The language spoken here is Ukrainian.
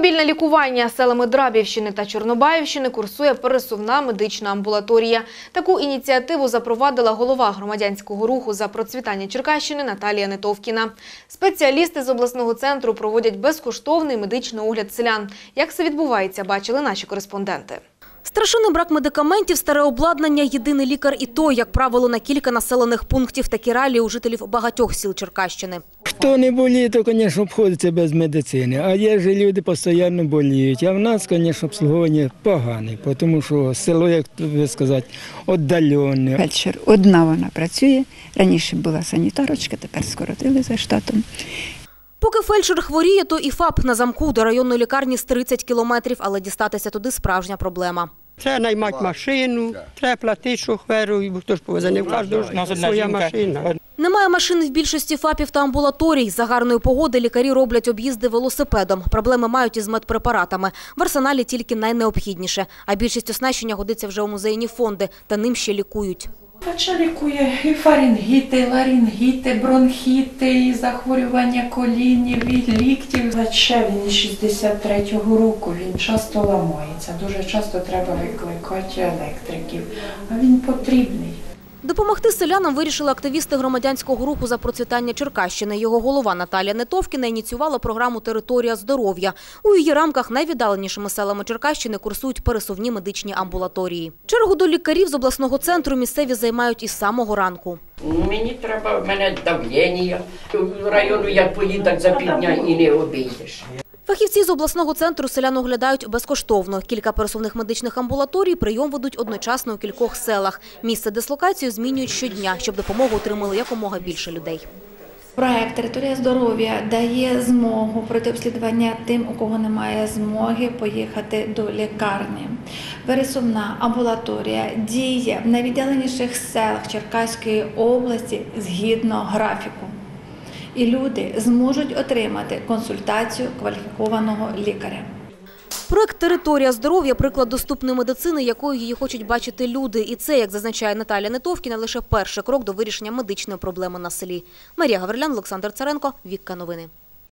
мобільне лікування селами Драбівщини та Чорнобаївщини курсує пересувна медична амбулаторія. Таку ініціативу запровадила голова громадянського руху за процвітання Черкащини Наталія Нетовкіна. Спеціалісти з обласного центру проводять безкоштовний медичний огляд селян. Як це відбувається, бачили наші кореспонденти. Страшенний брак медикаментів, старе обладнання, єдиний лікар і той, як правило, на кілька населених пунктів такі реалії у жителів багатьох сіл Черкащини. Хто не боліє, то, звісно, обходиться без медицини. А є ж люди постійно боліють. А в нас, звісно, обслуговування погане, тому що село, як ви сказати, віддалене. Фельдшер одна вона працює. Раніше була санітарочка, тепер скоротили за штатом. Поки фельдшер хворіє, то і ФАП на замку до районної лікарні з 30 кілометрів, але дістатися туди справжня проблема. Треба наймати машину, треба платити шоферу, бо хто ж повезе, не в кожного своя машина. Немає машин в більшості ФАПів та амбулаторій. За гарної погоди лікарі роблять об'їзди велосипедом. Проблеми мають із медпрепаратами. В арсеналі тільки найнеобхідніше. А більшість оснащення годиться вже у музейні фонди, та ним ще лікують. Хоча лікує і фарингіти, і ларінгіти, бронхіти, і захворювання колінів, і ліктів. Ще він із 63-го року, він часто ламається. Дуже часто треба викликати електриків. А він потрібний. Допомогти селянам вирішили активісти громадянського руху за процвітання Черкащини. Його голова Наталія Нетовкіна ініціювала програму Територія здоров'я. У її рамках найвіддаленішими селами Черкащини курсують пересувні медичні амбулаторії. Чергу до лікарів з обласного центру місцеві займають із самого ранку. Мені треба, в мене давлення. В району як поїдуть за півдня і не обійдеш. Фахівці з обласного центру селян оглядають безкоштовно. Кілька пересувних медичних амбулаторій прийом ведуть одночасно у кількох селах. Місце дислокацію змінюють щодня, щоб допомогу отримали якомога більше людей. Проект Територія здоров'я дає змогу пройти обслідування тим, у кого немає змоги поїхати до лікарні. Пересувна амбулаторія діє в найвіддаленіших селах Черкаської області згідно графіку. І люди зможуть отримати консультацію кваліфікованого лікаря. Проект Територія здоров'я приклад доступної медицини, якою її хочуть бачити люди. І це, як зазначає Наталя Нетовкіна, лише перший крок до вирішення медичної проблеми на селі. Марія Гаврилян, Олександр Царенко, Вікка Новини.